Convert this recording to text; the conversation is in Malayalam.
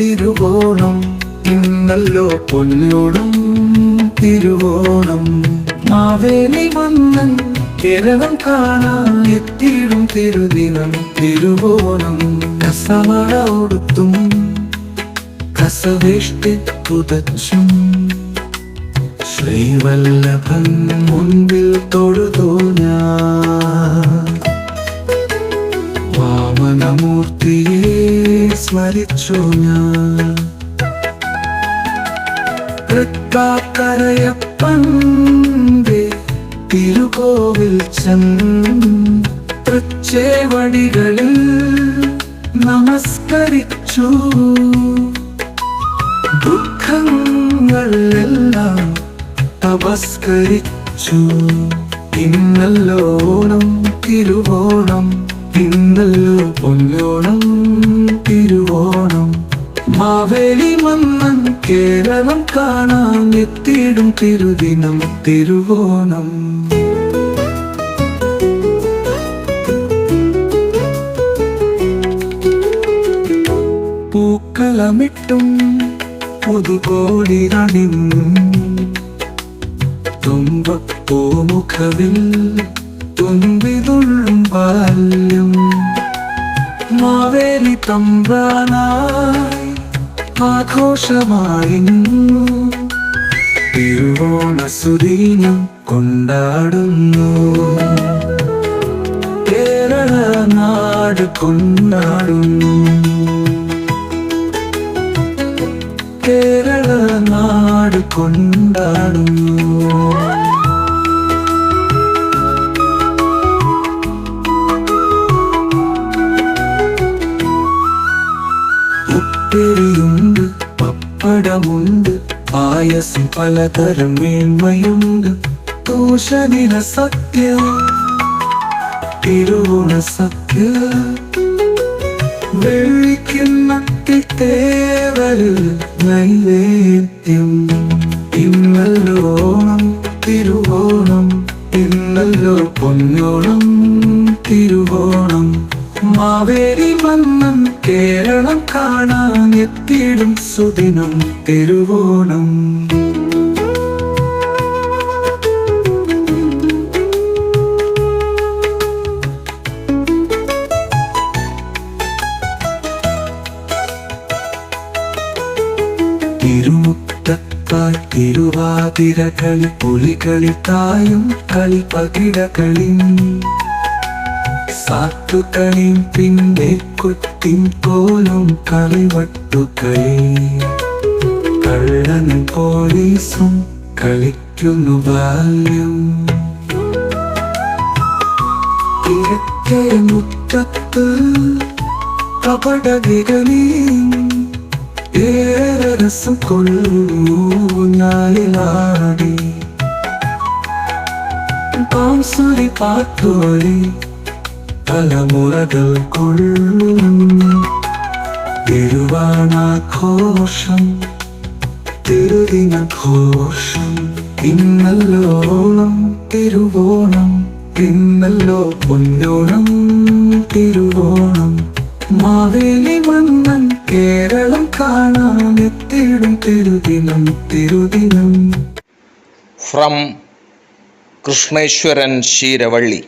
തിരുവോണം. ഇന്നല്ലോ പൊന്നോണം തിരുവോണം. മാവേലി മന്നൻ കേരളം കാണാൻ എത്തിയിടും തിരുദിനം തിരുവോണം. കസമട ഉടുത്തും കസവേഷ്ടി പുതച്ചും. ശ്രീവല്ലഭൻ മുൻപിൽ തൊഴുതു ഞാൻ. വാമനമൂർത്തിയെ സ്മരിച്ചു ഞാൻ. തൃക്കാക്കരയപ്പന്റെ തിരുകോവിൽ ചെവടികളിൽ നമസ്കരിച്ചു. ദുഃഖങ്ങളെല്ലാം തപസ്കരിച്ചു. ഇന്നല്ലോണം തിരുവോണം ഇന്നല്ലോ പൊന്നോണം. കേരളം കാണാൻ എത്തിയിടും തിരുദിനം തിരുവോണം പൂക്കളമിട്ടും പുതുകോടി അണിഞ്ഞും തുമ്പപ്പൂമുഖവിൽ തുമ്പിതുള്ളും ബാല്യം മാവേലി തമ്പ്രാനായി ആഘോഷമായി തിരുവോണസുദീനം കൊണ്ടാടുന്നു. കേരള നാട് കൊണ്ടാടുന്നു. കേരള നാട് കൊണ്ടാടുന്നു. ഉപ്പേരിയുണ്ട് പപ്പടമുണ്ട് പായസം പലതരം മേന്മയുണ്ട്. ദോഷദിന സത്യ തിരുവോണ സത്യ. വെള്ളിക്കുന്നത്തി തേവൽ നൈവേദ്യം. ഇന്നല്ലോ ഓണം തിരുവോണം ഇന്നല്ലോ പൊന്നോണം തിരുവോണം. മാവേലി വന്നം കേരളം കാണാൻ എത്തിയിടും സുദിനം തിരുവോണം. തിരുവാതിരകളി പുലികളി തായും കളി പകിടകളി സാത്തുകളിയും പിന്നെ കുത്തിൻ പോലും കളിവട്ടുകളി. കള്ളനും പോലീസും കളിക്കുന്നു ബാല്യം. കിഴക്കേ മുറ്റത്ത് കപടകികളി ഏറെ രസം കൊള്ളൂ ഞാനിലാടി തലമുറകൾ കൊള്ളും തിരുവാണാഘോഷം തിരുദിനഘോഷം ഇന്നല്ലോണം തിരുവോണം ഇന്നല്ലോ പൊന്നോണം തിരുവോണം. മാവേലി മന്നൻ കേരളം കാണാൻ എത്തിയിടും തിരുദിനം തിരുദിനം. ഫ്രം കൃഷ്ണേശ്വരൻ ശീരവള്ളി.